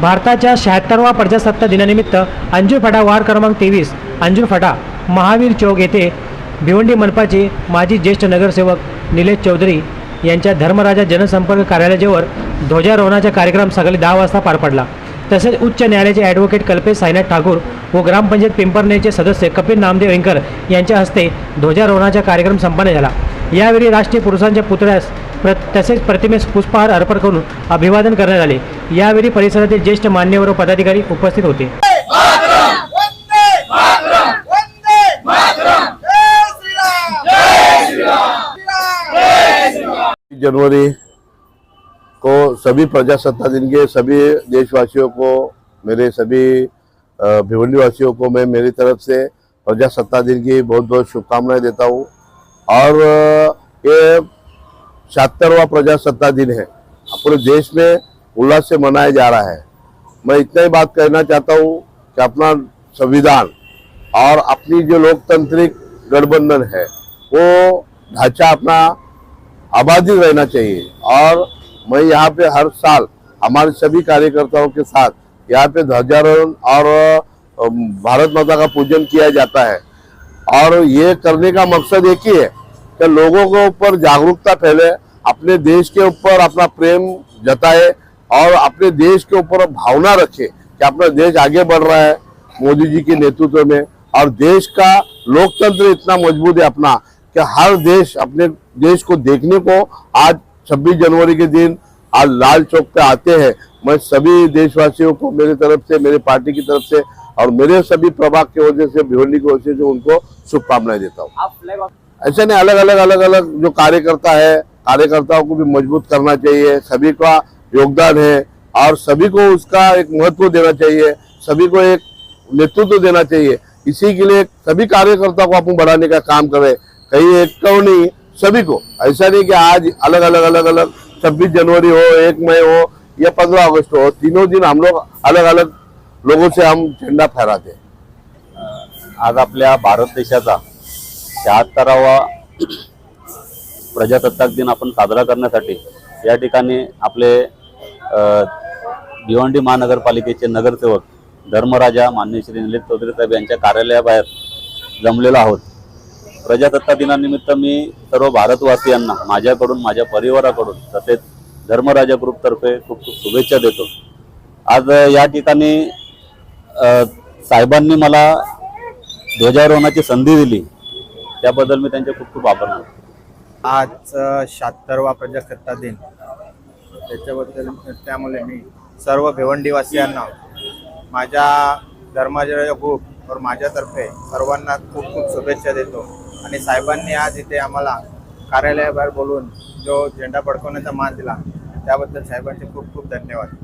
भारताच्या शहात्तरवा प्रजासत्ताक दिनानिमित्त अंजूर फाटा वार क्रमांक तेवीस अंजूर फाटा महावीर चौक येथे भिवंडी मनपाचे माजी ज्येष्ठ नगरसेवक निलेश चौधरी यांच्या धर्मराजा जनसंपर्क कार्यालयाजवळ ध्वजारोहणाचा कार्यक्रम सकाळी दहा वाजता पार पडला. तसेच उच्च न्यायालयाचे ॲडव्होकेट कल्पेश साईनाथ ठाकूर व ग्रामपंचायत पिंपरनेरचे सदस्य कपिल नामदेव वेंकर यांच्या हस्ते ध्वजारोहणाचा कार्यक्रम संपन्न झाला. यावेळी राष्ट्रीय पुरुषांच्या पुतळ्यास प्र तसेच प्रतिमेस पुष्पहार अर्पण करून अभिवादन करण्यात आले. यावेळी परिसरातील ज्येष्ठ मान्यवर पदाधिकारी उपस्थित होते. जनवरी को सभी प्रजासत्ताक दिन के सभी देशवासियों को मेरे सभी अ, भिवंडी वासियों को मैं मेरी तरफ़ से प्रजासत्ताक दिन की बहुत बहुत शुभकामनाएँ देता हूँ। और ये छिहत्तरवा प्रजासत्ताक दिन है। पूरे देश में उल्लास से मनाया जा रहा है। मैं इतना ही बात कहना चाहता हूँ कि अपना संविधान और अपनी जो लोकतांत्रिक गठबंधन है, वो ढांचा अपना आबादी रहना चाहिए। और मैं यहाँ पे हर साल हमारे सभी कार्यकर्ताओं के साथ यहाँ पे ध्वजारोहण और भारत माता का पूजन किया जाता है। और ये करने का मकसद एक ही है कि लोगों के ऊपर जागरूकता फैले, अपने देश के ऊपर अपना प्रेम जताए और अपने देश के ऊपर भावना रखे कि अपना देश आगे बढ़ रहा है मोदी जी के नेतृत्व में। और देश का लोकतंत्र इतना मज़बूत है अपना कि हर देश अपने देश को देखने को आज 26 जनवरी के दिन आज लाल चौक पे आते हैं। मैं सभी देशवासियों को मेरे तरफ़ से मेरी पार्टी की तरफ़ से और मेरे सभी प्रभाग की वजह से भिवंडी की वजह से उनको शुभकामनाएँ देता हूँ। ऐसे नहीं अलग अलग अलग अलग जो कार्यकर्ता है कार्यकर्ताओं को भी मज़बूत करना चाहिए। सभी का योगदान है और सभी को उसका एक महत्व देना चाहिए, सभी को एक नेतृत्व तो देना चाहिए। इसी के लिए सभी कार्यकर्ता को अपन बढ़ाने का काम करें। कहीं एक को नहीं, सभी को। ऐसा नहीं कि आज अलग अलग अलग अलग, छब्बीस जनवरी हो, एक मई हो, या पंद्रह अगस्त हो, तीनों दिन हम लोग अलग अलग लोगों से हम झंडा फहराते आज आपल्या भारत देशाचा शहात्तरावा प्रजासत्ताक दिन आपण साजरा करण्यासाठी या ठिकाणी भिवंडी महानगरपालिकेचे नगरसेवक धर्मराजा मान्य श्री निलेश चौधरी साहेब यांच्या कार्यालयाबाहेर जमलेलो आहोत. प्रजासत्ताक दिनानिमित्त मी सर्व भारतवासियांना माझ्याकडून माझ्या परिवाराकडून तसेच धर्मराजा ग्रुपतर्फे खूप खूप शुभेच्छा देतो. आज या ठिकाणी साहेबांनी मला ध्वजारोहणाची संधी दिली. त्याबद्दल मी त्यांचे खूप खूप आभार मानतो. आज शहात्तरवा प्रजासत्ताक दिन. त्याच्याबद्दल त्यामुळे मी सर्व भिवंडीवासियांना माझ्या धर्माजय ग्रुप और माझ्यातर्फे सर्वांना खूप खूप शुभेच्छा देतो. आणि साहेबांनी आज इथे आम्हाला कार्यालयाबाहेर बोलून जो झेंडा फडकवण्याचा मान दिला त्याबद्दल साहेबांचे खूप खूप धन्यवाद.